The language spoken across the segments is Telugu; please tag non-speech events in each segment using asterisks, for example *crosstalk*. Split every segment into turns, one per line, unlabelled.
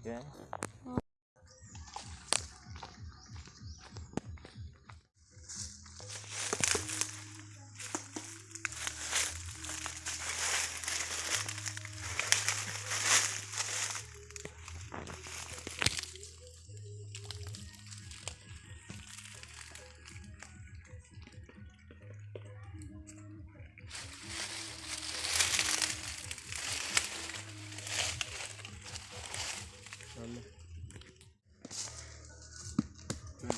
Okay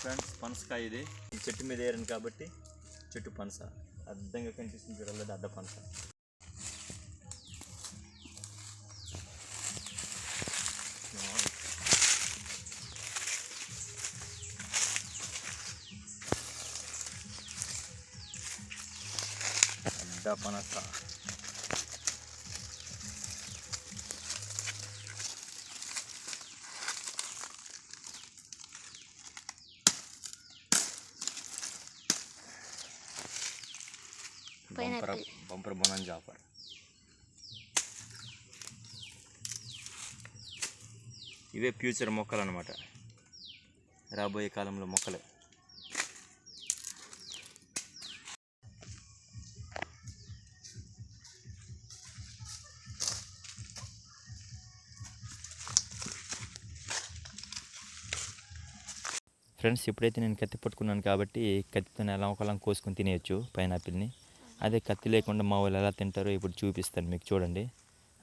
ఫ్రెండ్స్ పనసకాయ ఇది. ఈ చెట్టు మీద ఏరండి కాబట్టి చెట్టు పనస. అర్థంగా కనిపిస్తుంది చూడలేదు అడ్డ పనస. అడ్డ పనస. బంపర్ బంపర్ బొనన్ జాఫర్ ఇవే ఫ్యూచర్ మొక్కలు అన్నమాట రాబోయే కాలంలో మొక్కలు. ఫ్రెండ్స్ ఇప్పుడైతే నేను కత్తి పట్టుకున్నాను కాబట్టి కత్తితో ఎలా ఒకలా కోసుకొని తినేయచ్చు పైనాపిల్ని. అదే కత్తి లేకుండా మా వాళ్ళు ఎలా తింటారో ఇప్పుడు చూపిస్తాను మీకు చూడండి.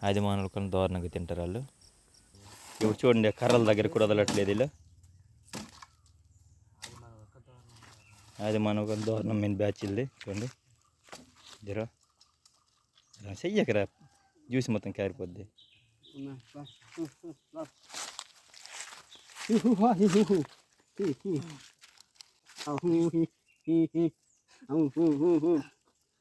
అది మానవులు దారుణంగా తింటారు వాళ్ళు. ఇప్పుడు చూడండి ఆ కర్రల దగ్గర కూడా వదలట్లేదు వీళ్ళు. అది మన దారుణం మీద బ్యాచ్ ఇది చూడండి. జరా. చెయ్యకరా. జ్యూస్ మొత్తం కారిపోద్ది. *laughs*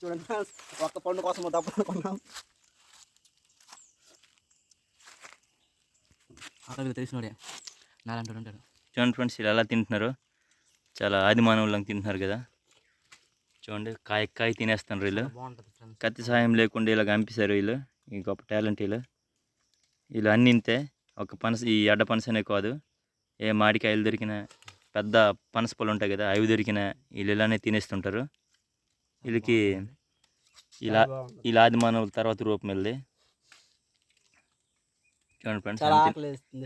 చూడండి ఫ్రెండ్స్ ఒక్క పండు కోసం
తెలిసినోడే. నాలంటాడు ఉంటాడు.
చూడండి ఫ్రెండ్స్ ఇలా ఎలా తింటున్నారు? చాలా ఆది మానవులంగా తింటున్నారు కదా. చూడండి కాయ కాయ తినేస్తున్నారు వీళ్ళు. కత్తి సాయం లేకుండా ఇలా కంపిస్తారు వీళ్ళు. ఈ గొప్ప టాలెంట్ వీళ్ళు. వీళ్ళు అన్ని ఇంతే. ఒక పనస ఈ అడ్డ పనసనే కాదు. ఏ మామిడికాయలు దొరికిన పెద్ద పనస పొలు ఉంటాయి కదా అవి దొరికిన వీళ్ళు ఇలానే తినేస్తుంటారు. వీళ్ళకి ఇలా ఇలా ఆది మానవుల తర్వాత రూపం వెళ్ళి చూడండి ఫ్రెండ్స్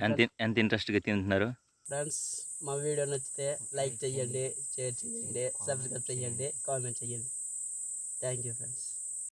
ఎంత ఎంత ఇంట్రెస్ట్గా తింటున్నారు?
ఫ్రెండ్స్ మా వీడియో నచ్చితే లైక్ చేయండి షేర్ చేయండి సబ్స్క్రైబ్ చేయండి కామెంట్ చేయండి థ్యాంక్ యూ ఫ్రెండ్స్